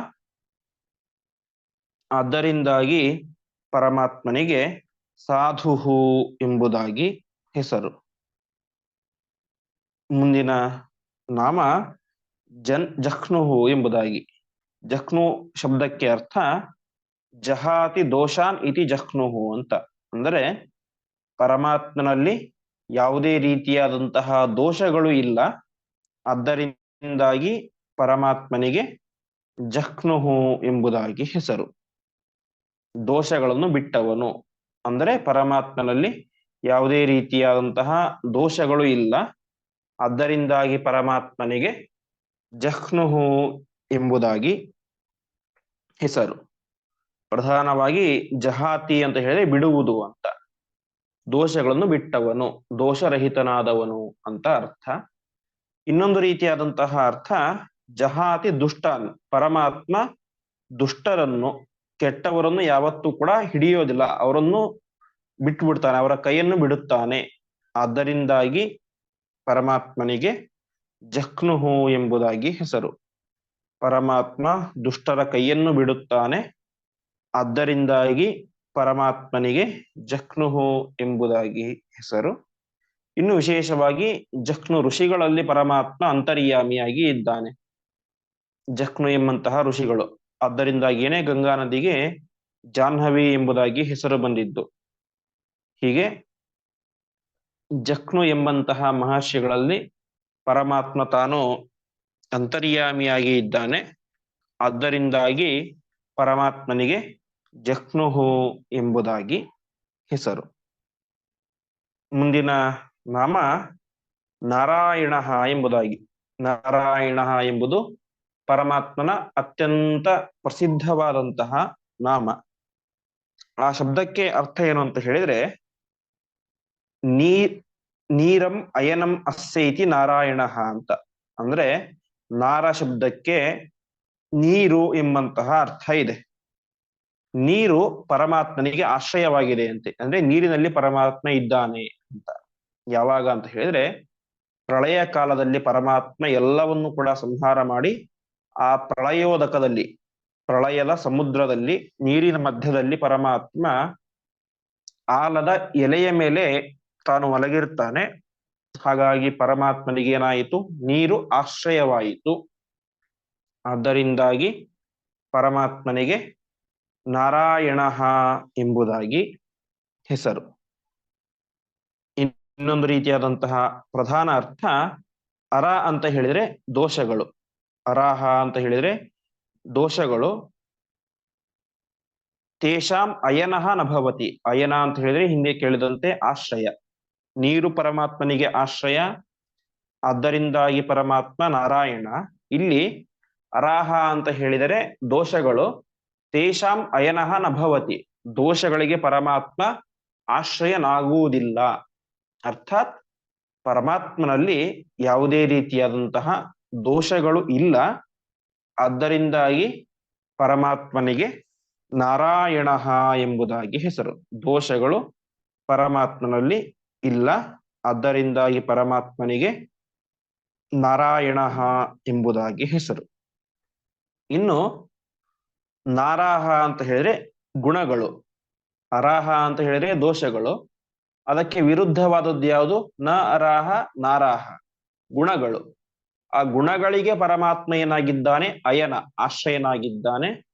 ಆದ್ದರಿಂದಾಗಿ ಪರಮಾತ್ಮನಿಗೆ ಸಾಧುಹು ಎಂಬುದಾಗಿ ಹೆಸರು. ಮುಂದಿನ ನಾಮ ಜನ್ ಜಖ್ನುಹು ಎಂಬುದಾಗಿ. ಜಖ್ನು ಶಬ್ದಕ್ಕೆ ಅರ್ಥ ಜಹಾತಿ ದೋಷಾನ್ ಇತಿ ಜಖ್ನುಹು ಅಂತ. ಅಂದರೆ ಪರಮಾತ್ಮನಲ್ಲಿ ಯಾವುದೇ ರೀತಿಯಾದಂತಹ ದೋಷಗಳು ಇಲ್ಲ. ಆದ್ದರಿಂದಾಗಿ ಪರಮಾತ್ಮನಿಗೆ ಜಖ್ನುಹು ಎಂಬುದಾಗಿ ಹೆಸರು. ದೋಷಗಳನ್ನು ಬಿಟ್ಟವನು. ಅಂದರೆ ಪರಮಾತ್ಮನಲ್ಲಿ ಯಾವುದೇ ರೀತಿಯಾದಂತಹ ದೋಷಗಳು ಇಲ್ಲ. ಆದ್ದರಿಂದಾಗಿ ಪರಮಾತ್ಮನಿಗೆ ಜಹ್ನುಹು ಎಂಬುದಾಗಿ ಹೆಸರು. ಪ್ರಧಾನವಾಗಿ ಜಹಾತಿ ಅಂತ ಹೇಳಿದ್ರೆ ಬಿಡುವುದು ಅಂತ. ದೋಷಗಳನ್ನು ಬಿಟ್ಟವನು, ದೋಷರಹಿತನಾದವನು ಅಂತ ಅರ್ಥ. ಇನ್ನೊಂದು ರೀತಿಯಾದಂತಹ ಅರ್ಥ, ಜಹಾತಿ ದುಷ್ಟಾನ್, ಪರಮಾತ್ಮ ದುಷ್ಟರನ್ನು, ಕೆಟ್ಟವರನ್ನು ಯಾವತ್ತೂ ಕೂಡ ಹಿಡಿಯೋದಿಲ್ಲ. ಅವರನ್ನು ಬಿಟ್ಟು ಬಿಡ್ತಾನೆ ಅವರ ಕೈಯನ್ನು ಬಿಡುತ್ತಾನೆ. ಆದ್ದರಿಂದಾಗಿ ಪರಮಾತ್ಮನಿಗೆ ಜಖ್ನುಹು ಎಂಬುದಾಗಿ ಹೆಸರು. ಪರಮಾತ್ಮ ದುಷ್ಟರ ಕೈಯನ್ನು ಬಿಡುತ್ತಾನೆ. ಆದ್ದರಿಂದಾಗಿ ಪರಮಾತ್ಮನಿಗೆ ಜಖ್ನುಹು ಎಂಬುದಾಗಿ ಹೆಸರು. ಇನ್ನು ವಿಶೇಷವಾಗಿ ಜಖ್ನು ಋಷಿಗಳಲ್ಲಿ ಪರಮಾತ್ಮ ಅಂತರ್ಯಾಮಿಯಾಗಿ ಇದ್ದಾನೆ. ಜಖ್ನು ಎಂಬಂತಹ ಋಷಿಗಳು. ಆದ್ದರಿಂದಾಗಿಯೇ ಗಂಗಾ ನದಿಗೆ ಜಾಹ್ನವಿ ಎಂಬುದಾಗಿ ಹೆಸರು ಬಂದಿದ್ದು. ಹೀಗೆ ಜಖ್ನು ಎಂಬಂತಹ ಮಹರ್ಷಿಗಳಲ್ಲಿ ಪರಮಾತ್ಮ ತಾನು ಅಂತರ್ಯಾಮಿಯಾಗಿ ಇದ್ದಾನೆ. ಆದ್ದರಿಂದಾಗಿ ಪರಮಾತ್ಮನಿಗೆ ಜಖ್ನುಹು ಎಂಬುದಾಗಿ ಹೆಸರು. ಮುಂದಿನ ನಾಮ ನಾರಾಯಣ ಎಂಬುದಾಗಿ. ನಾರಾಯಣ ಎಂಬುದು ಪರಮಾತ್ಮನ ಅತ್ಯಂತ ಪ್ರಸಿದ್ಧವಾದಂತಹ ನಾಮ. ಆ ಶಬ್ದಕ್ಕೆ ಅರ್ಥ ಏನು ಅಂತ ಹೇಳಿದ್ರೆ ನೀ ನೀರಂ ಅಯನಂ ಅಸ್ಸೈತಿ ನಾರಾಯಣ ಅಂತ. ಅಂದ್ರೆ ನಾರ ಶಬ್ದಕ್ಕೆ ನೀರು ಎಂಬಂತಹ ಅರ್ಥ ಇದೆ. ನೀರು ಪರಮಾತ್ಮನಿಗೆ ಆಶ್ರಯವಾಗಿದೆ ಅಂತೆ. ಅಂದ್ರೆ ನೀರಿನಲ್ಲಿ ಪರಮಾತ್ಮ ಇದ್ದಾನೆ ಅಂತ. ಯಾವಾಗ ಅಂತ ಹೇಳಿದ್ರೆ ಪ್ರಳಯ ಕಾಲದಲ್ಲಿ ಪರಮಾತ್ಮ ಎಲ್ಲವನ್ನು ಕೂಡ ಸಂಹಾರ ಮಾಡಿ ಆ ಪ್ರಳಯೋದಕದಲ್ಲಿ, ಪ್ರಳಯದ ಸಮುದ್ರದಲ್ಲಿ, ನೀರಿನ ಮಧ್ಯದಲ್ಲಿ ಪರಮಾತ್ಮ ಆಲದ ಎಲೆಯ ಮೇಲೆ ತಾನು ಮಲಗಿರ್ತಾನೆ. ಹಾಗಾಗಿ ಪರಮಾತ್ಮನಿಗೆ ಏನಾಯಿತು? ನೀರು ಆಶ್ರಯವಾಯಿತು. ಆದ್ದರಿಂದಾಗಿ ಪರಮಾತ್ಮನಿಗೆ ನಾರಾಯಣ ಎಂಬುದಾಗಿ ಹೆಸರು. ಇನ್ನೊಂದು ರೀತಿಯಾದಂತಹ ಪ್ರಧಾನ ಅರ್ಥ, ಅರ ಅಂತ ಹೇಳಿದ್ರೆ ದೋಷಗಳು. ಅರಾಹ ಅಂತ ಹೇಳಿದ್ರೆ ದೋಷಗಳು. ತೇಷಾಂ ಅಯನಃ ನಭವತಿ ಭವತಿ. ಅಯನ ಅಂತ ಹೇಳಿದ್ರೆ ಹಿಂದೆ ಕೇಳಿದಂತೆ ಆಶ್ರಯ. ನೀರು ಪರಮಾತ್ಮನಿಗೆ ಆಶ್ರಯ, ಆದ್ದರಿಂದಾಗಿ ಪರಮಾತ್ಮ ನಾರಾಯಣ. ಇಲ್ಲಿ ಅರಾಹ ಅಂತ ಹೇಳಿದರೆ ದೋಷಗಳು, ತೇಷಾಂ ಅಯನಃ ನಭವತಿ ಭವತಿ. ದೋಷಗಳಿಗೆ ಪರಮಾತ್ಮ ಆಶ್ರಯನಾಗುವುದಿಲ್ಲ. ಅರ್ಥಾತ್ ಪರಮಾತ್ಮನಲ್ಲಿ ಯಾವುದೇ ರೀತಿಯಾದಂತಹ ದೋಷಗಳು ಇಲ್ಲ. ಆದ್ದರಿಂದಾಗಿ ಪರಮಾತ್ಮನಿಗೆ ನಾರಾಯಣ ಎಂಬುದಾಗಿ ಹೆಸರು. ದೋಷಗಳು ಪರಮಾತ್ಮನಲ್ಲಿ ಇಲ್ಲ. ಆದ್ದರಿಂದಾಗಿ ಪರಮಾತ್ಮನಿಗೆ ನಾರಾಯಣ ಎಂಬುದಾಗಿ ಹೆಸರು. ಇನ್ನು ನಾರಾಹ ಅಂತ ಹೇಳಿದ್ರೆ ಗುಣಗಳು. ಅರಾಹ ಅಂತ ಹೇಳಿದ್ರೆ ದೋಷಗಳು. ಅದಕ್ಕೆ ವಿರುದ್ಧವಾದದ್ದು ಯಾವುದು? ನ ಅರಾಹ ನಾರಾಹ. ಗುಣಗಳು. ಆ ಗುಣಗಳಿಗೆ ಪರಮಾತ್ಮ ಏನಾಗಿದ್ದಾನೆ? ಅಯನ, ಆಶ್ರಯನಾಗಿದ್ದಾನೆ.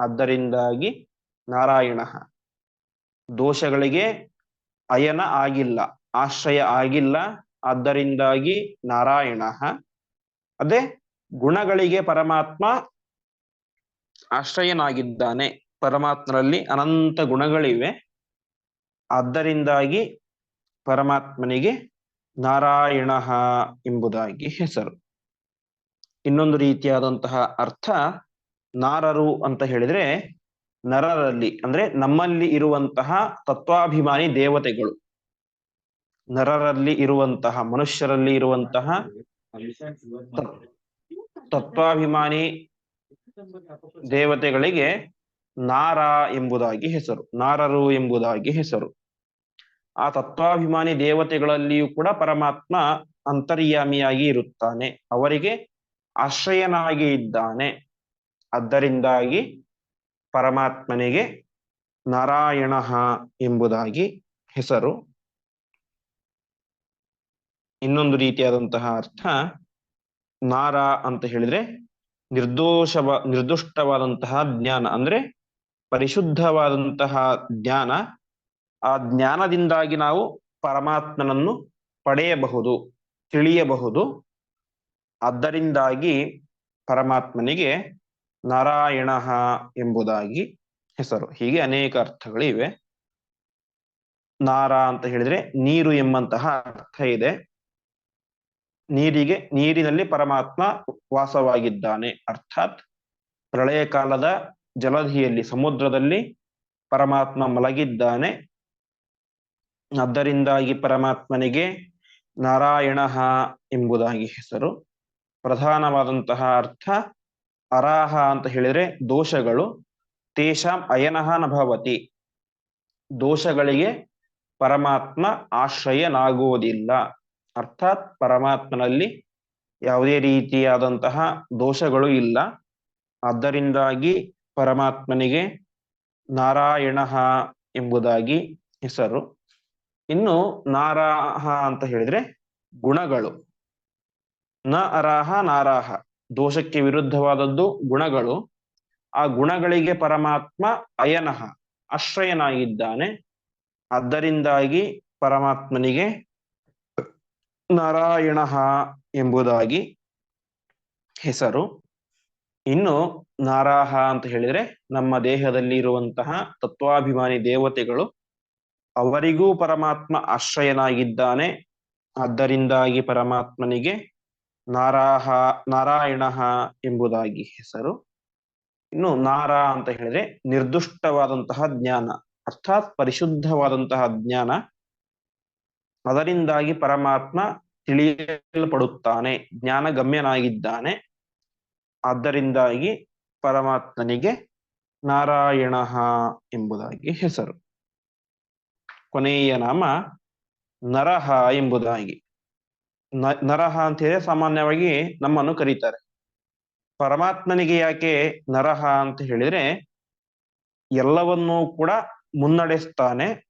ಆದ್ದರಿಂದಾಗಿ ನಾರಾಯಣ. ದೋಷಗಳಿಗೆ ಅಯನ ಆಗಿಲ್ಲ, ಆಶ್ರಯ ಆಗಿಲ್ಲ, ಆದ್ದರಿಂದಾಗಿ ನಾರಾಯಣ. ಅದೇ ಗುಣಗಳಿಗೆ ಪರಮಾತ್ಮ ಆಶ್ರಯನಾಗಿದ್ದಾನೆ. ಪರಮಾತ್ಮನಲ್ಲಿ ಅನಂತ ಗುಣಗಳಿವೆ. ಆದ್ದರಿಂದಾಗಿ ಪರಮಾತ್ಮನಿಗೆ ನಾರಾಯಣ ಎಂಬುದಾಗಿ ಹೆಸರು. ಇನ್ನೊಂದು ರೀತಿಯಾದಂತಹ ಅರ್ಥ ನಾರರು ಅಂತ ಹೇಳಿದ್ರೆ ನರರಲ್ಲಿ, ಅಂದ್ರೆ ನಮ್ಮಲ್ಲಿ ಇರುವಂತಹ ತತ್ವಾಭಿಮಾನಿ ದೇವತೆಗಳು. ನರರಲ್ಲಿ ಇರುವಂತಹ, ಮನುಷ್ಯರಲ್ಲಿ ಇರುವಂತಹ ತತ್ವಾಭಿಮಾನಿ ದೇವತೆಗಳಿಗೆ ನಾರ ಎಂಬುದಾಗಿ ಹೆಸರು, ನಾರರು ಎಂಬುದಾಗಿ ಹೆಸರು. ಆ ತತ್ವಾಭಿಮಾನಿ ದೇವತೆಗಳಲ್ಲಿಯೂ ಕೂಡ ಪರಮಾತ್ಮ ಅಂತರ್ಯಾಮಿಯಾಗಿ ಇರುತ್ತಾನೆ. ಅವರಿಗೆ ಆಶ್ರಯನಾಗಿ ಇದ್ದಾನೆ. ಆದ್ದರಿಂದಾಗಿ ಪರಮಾತ್ಮನಿಗೆ ನಾರಾಯಣ ಎಂಬುದಾಗಿ ಹೆಸರು. ಇನ್ನೊಂದು ರೀತಿಯಾದಂತಹ ಅರ್ಥ ನಾರ ಅಂತ ಹೇಳಿದ್ರೆ ನಿರ್ದೋಷವ, ನಿರ್ದುಷ್ಟವಾದಂತಹ ಜ್ಞಾನ ಅಂದ್ರೆ ಪರಿಶುದ್ಧವಾದಂತಹ ಜ್ಞಾನ. ಆ ಜ್ಞಾನದಿಂದಾಗಿ ನಾವು ಪರಮಾತ್ಮನನ್ನು ಪಡೆಯಬಹುದು, ತಿಳಿಯಬಹುದು. ಆದ್ದರಿಂದಾಗಿ ಪರಮಾತ್ಮನಿಗೆ ನಾರಾಯಣ ಎಂಬುದಾಗಿ ಹೆಸರು. ಹೀಗೆ ಅನೇಕ ಅರ್ಥಗಳಿವೆ. ನಾರ ಅಂತ ಹೇಳಿದ್ರೆ ನೀರು ಎಂಬಂತಹ ಅರ್ಥ ಇದೆ. ನೀರಿಗೆ, ನೀರಿನಲ್ಲಿ ಪರಮಾತ್ಮ ವಾಸವಾಗಿದ್ದಾನೆ. ಅರ್ಥಾತ್ ಪ್ರಳಯ ಕಾಲದ ಜಲಧಿಯಲ್ಲಿ, ಸಮುದ್ರದಲ್ಲಿ ಪರಮಾತ್ಮ ಮಲಗಿದ್ದಾನೆ. ಆದ್ದರಿಂದಾಗಿ ಪರಮಾತ್ಮನಿಗೆ ನಾರಾಯಣ ಎಂಬುದಾಗಿ ಹೆಸರು. ಪ್ರಧಾನವಾದಂತಹ ಅರ್ಥ ಅರಾಹ ಅಂತ ಹೇಳಿದ್ರೆ ದೋಷಗಳು, ತೇಷಾಂ ಅಯನಃ ನಭವತಿ. ದೋಷಗಳಿಗೆ ಪರಮಾತ್ಮ ಆಶ್ರಯನಾಗುವುದಿಲ್ಲ. ಅರ್ಥಾತ್ ಪರಮಾತ್ಮನಲ್ಲಿ ಯಾವುದೇ ರೀತಿಯಾದಂತಹ ದೋಷಗಳು ಇಲ್ಲ. ಆದ್ದರಿಂದಾಗಿ ಪರಮಾತ್ಮನಿಗೆ ನಾರಾಯಣ ಎಂಬುದಾಗಿ ಹೆಸರು. ಇನ್ನು ನಾರಾಹ ಅಂತ ಹೇಳಿದ್ರೆ ಗುಣಗಳು. ನ ಅರಾಹ ನಾರಾಹ. ದೋಷಕ್ಕೆ ವಿರುದ್ಧವಾದದ್ದು ಗುಣಗಳು. ಆ ಗುಣಗಳಿಗೆ ಪರಮಾತ್ಮ ಅಯನಃ, ಆಶ್ರಯನಾಗಿದ್ದಾನೆ. ಅದರಿಂದಾಗಿ ಪರಮಾತ್ಮನಿಗೆ ನಾರಾಯಣ ಎಂಬುದಾಗಿ ಹೆಸರು. ಇನ್ನು ನಾರಾಹ ಅಂತ ಹೇಳಿದ್ರೆ ನಮ್ಮ ದೇಹದಲ್ಲಿ ಇರುವಂತಹ ತತ್ವಾಭಿಮಾನಿ ದೇವತೆಗಳು ಅವರಿಗೂ ಪರಮಾತ್ಮ ಆಶ್ರಯನಾಗಿದ್ದಾನೆ. ಆದ್ದರಿಂದಾಗಿ ಪರಮಾತ್ಮನಿಗೆ ನಾರಾಹ, ನಾರಾಯಣ ಎಂಬುದಾಗಿ ಹೆಸರು. ಇನ್ನು ನಾರ ಅಂತ ಹೇಳಿದ್ರೆ ನಿರ್ದುಷ್ಟವಾದಂತಹ ಜ್ಞಾನ, ಅರ್ಥಾತ್ ಪರಿಶುದ್ಧವಾದಂತಹ ಜ್ಞಾನ. ಅದರಿಂದಾಗಿ ಪರಮಾತ್ಮ ತಿಳಿಯಲ್ಪಡುತ್ತಾನೆ ಜ್ಞಾನ ಗಮ್ಯನಾಗಿದ್ದಾನೆ ಆದ್ದರಿಂದಾಗಿ ಪರಮಾತ್ಮನಿಗೆ ನಾರಾಯಣ ಎಂಬುದಾಗಿ ಹೆಸರು. ಕೊನೆಯ ನಾಮ ನರಹ ಎಂಬುದಾಗಿ. ನರಹ ಅಂತ ಹೇಳಿ ಸಾಮಾನ್ಯವಾಗಿ ನಮ್ಮನ್ನು ಕರೀತಾರೆ. ಪರಮಾತ್ಮನಿಗೆ ಯಾಕೆ ನರಹ ಅಂತ ಹೇಳಿದ್ರೆ, ಎಲ್ಲವನ್ನೂ ಕೂಡ ಮುನ್ನಡೆಸ್ತಾನೆ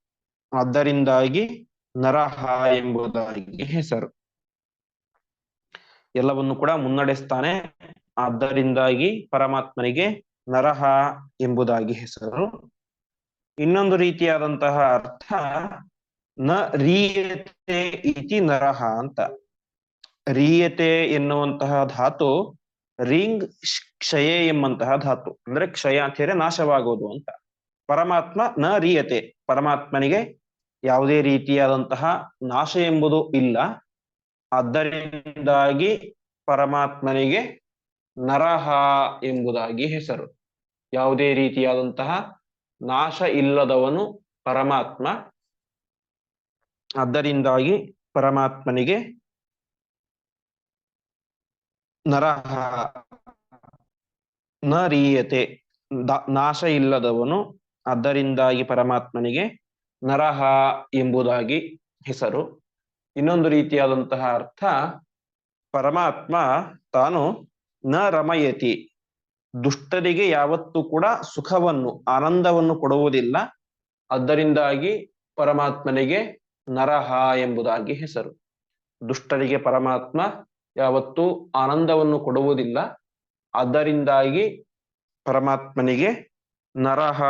ಆದ್ದರಿಂದಾಗಿ ನರಹ ಎಂಬುದಾಗಿ ಹೆಸರು. ಎಲ್ಲವನ್ನು ಕೂಡ ಮುನ್ನಡೆಸ್ತಾನೆ ಆದ್ದರಿಂದಾಗಿ ಪರಮಾತ್ಮನಿಗೆ ನರಹ ಎಂಬುದಾಗಿ ಹೆಸರು. ಇನ್ನೊಂದು ರೀತಿಯಾದಂತಹ ಅರ್ಥ, ನ ರೀಯತೆ ಇತಿ ನರಹ ಅಂತ. ರೀಯತೆ ಎನ್ನುವಂತಹ ಧಾತು, ರಿಂಗ್ ಕ್ಷಯ ಎಂಬಂತಹ ಧಾತು, ಅಂದ್ರೆ ಕ್ಷಯ ಅಂತ ನಾಶವಾಗೋದು ಅಂತ. ಪರಮಾತ್ಮ ನ ರೀಯತೆ, ಪರಮಾತ್ಮನಿಗೆ ಯಾವುದೇ ರೀತಿಯಾದಂತಹ ನಾಶ ಎಂಬುದು ಇಲ್ಲ. ಆದ್ದರಿಂದಾಗಿ ಪರಮಾತ್ಮನಿಗೆ ನರಹ ಎಂಬುದಾಗಿ ಹೆಸರು. ಯಾವುದೇ ರೀತಿಯಾದಂತಹ ನಾಶ ಇಲ್ಲದವನು ಪರಮಾತ್ಮ. ಆದ್ದರಿಂದಾಗಿ ಪರಮಾತ್ಮನಿಗೆ ನರಹ ರೀಯತೆ ನಾಶ ಇಲ್ಲದವನು ಅದರಿಂದಾಗಿ ಪರಮಾತ್ಮನಿಗೆ ನರಹ ಎಂಬುದಾಗಿ ಹೆಸರು. ಇನ್ನೊಂದು ರೀತಿಯಾದಂತಹ ಅರ್ಥ, ಪರಮಾತ್ಮ ತಾನು ನ ರಮಯತಿ, ದುಷ್ಟರಿಗೆ ಯಾವತ್ತೂ ಕೂಡ ಸುಖವನ್ನು, ಆನಂದವನ್ನು ಕೊಡುವುದಿಲ್ಲ. ಅದರಿಂದಾಗಿ ಪರಮಾತ್ಮನಿಗೆ ನರಹ ಎಂಬುದಾಗಿ ಹೆಸರು. ದುಷ್ಟರಿಗೆ ಪರಮಾತ್ಮ ಯಾವತ್ತೂ ಆನಂದವನ್ನು ಕೊಡುವುದಿಲ್ಲ. ಅದರಿಂದಾಗಿ ಪರಮಾತ್ಮನಿಗೆ ನರಹ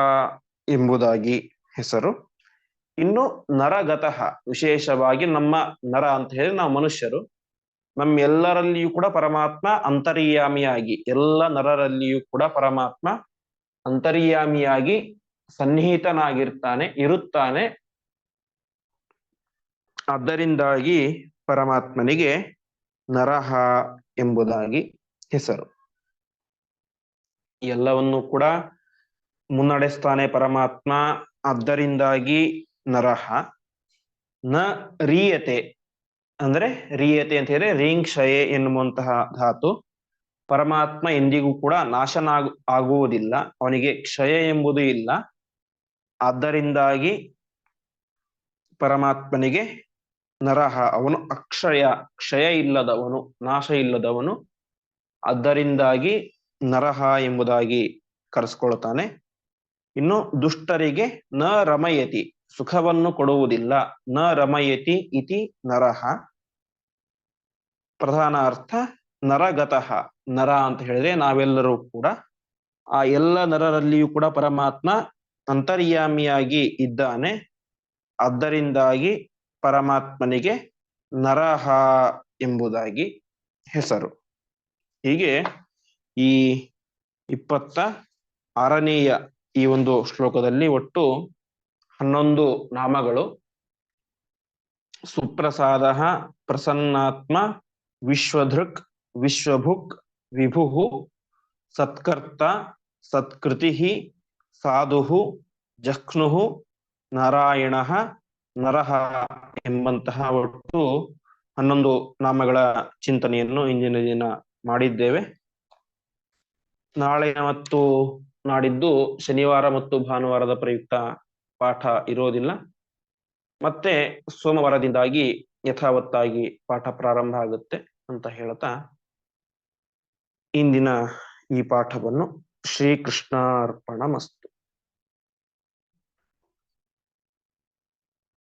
ಎಂಬುದಾಗಿ ಹೆಸರು. ಇನ್ನು ನರಗತಃ ವಿಶೇಷವಾಗಿ ನಮ್ಮ ನರ ಅಂತ ಹೇಳಿ ನಾವು ಮನುಷ್ಯರು. ನಮ್ಮೆಲ್ಲರಲ್ಲಿಯೂ ಕೂಡ ಪರಮಾತ್ಮ ಅಂತರ್ಯಾಮಿಯಾಗಿ, ಎಲ್ಲ ನರರಲ್ಲಿಯೂ ಕೂಡ ಪರಮಾತ್ಮ ಅಂತರ್ಯಾಮಿಯಾಗಿ ಸನ್ನಿಹಿತನಾಗಿರ್ತಾನೆ, ಇರುತ್ತಾನೆ. ಅದರಿಂದಾಗಿ ಪರಮಾತ್ಮನಿಗೆ ನರಹ ಎಂಬುದಾಗಿ ಹೆಸರು. ಎಲ್ಲವನ್ನು ಕೂಡ ಮುನ್ನಡೆಸ್ತಾನೆ ಪರಮಾತ್ಮ. ಅದರಿಂದಾಗಿ ನರಹ. ನ ರೀಯತೆ ಅಂದ್ರೆ ರೀಯತೆ ಅಂತ ಹೇಳಿದ್ರೆ ರೀಂಕ್ಷಯೆ ಎನ್ನುವಂತಹ ಧಾತು. ಪರಮಾತ್ಮ ಎಂದಿಗೂ ಕೂಡ ನಾಶನ ಆಗುವುದಿಲ್ಲ. ಅವನಿಗೆ ಕ್ಷಯ ಎಂಬುದು ಇಲ್ಲ. ಆದ್ದರಿಂದಾಗಿ ಪರಮಾತ್ಮನಿಗೆ ನರಹ, ಅವನು ಅಕ್ಷಯ, ಕ್ಷಯ ಇಲ್ಲದವನು, ನಾಶ ಇಲ್ಲದವನು, ಅದರಿಂದಾಗಿ ನರಹ ಎಂಬುದಾಗಿ ಕರೆಸ್ಕೊಳ್ತಾನೆ. ಇನ್ನು ದುಷ್ಟರಿಗೆ ನ ರಮಯತಿ, ಸುಖವನ್ನು ಕೊಡುವುದಿಲ್ಲ. ನ ರಮಯತಿ ಇತಿ ನರಹ. ಪ್ರಧಾನ ಅರ್ಥ, ನರಗತಃ. ನರ ಅಂತ ಹೇಳಿದ್ರೆ ನಾವೆಲ್ಲರೂ ಕೂಡ, ಆ ಎಲ್ಲ ನರರಲ್ಲಿಯೂ ಕೂಡ ಪರಮಾತ್ಮ ಅಂತರ್ಯಾಮಿಯಾಗಿ ಇದ್ದಾನೆ. ಆದ್ದರಿಂದಾಗಿ ಪರಮಾತ್ಮನಿಗೆ ನರಹ ಎಂಬುದಾಗಿ ಹೆಸರು. ಹೀಗೆ ಈ ಇಪ್ಪತ್ತ ಆರನೆಯ ಈ ಒಂದು ಶ್ಲೋಕದಲ್ಲಿ ಒಟ್ಟು ಹನ್ನೊಂದು ನಾಮಗಳು. ಸುಪ್ರಸಾದ ಪ್ರಸನ್ನಾತ್ಮ ವಿಶ್ವಧೃಕ್ ವಿಶ್ವಭುಕ್ ವಿಭುಹು ಸತ್ಕರ್ತ ಸತ್ಕೃತಿ ಸಾಧು ಜಹ್ನು ನಾರಾಯಣ ನರಹ ಎಂಬಂತಹ ಒಟ್ಟು ಹನ್ನೊಂದು ನಾಮಗಳ ಚಿಂತನೆಯನ್ನು ಇಂದಿನ ದಿನ ಮಾಡಿದ್ದೇವೆ. ನಾಳೆ ಮತ್ತು ನಾಡಿದ್ದು ಶನಿವಾರ ಮತ್ತು ಭಾನುವಾರದ ಪ್ರಯುಕ್ತ ಪಾಠ ಇರೋದಿಲ್ಲ. ಮತ್ತೆ ಸೋಮವಾರದಿಂದಾಗಿ ಯಥಾವತ್ತಾಗಿ ಪಾಠ ಪ್ರಾರಂಭ ಆಗುತ್ತೆ ಅಂತ ಹೇಳ್ತಾ ಇಂದಿನ ಈ ಪಾಠವನ್ನು ಶ್ರೀಕೃಷ್ಣಾರ್ಪಣ ಮಸ್ತು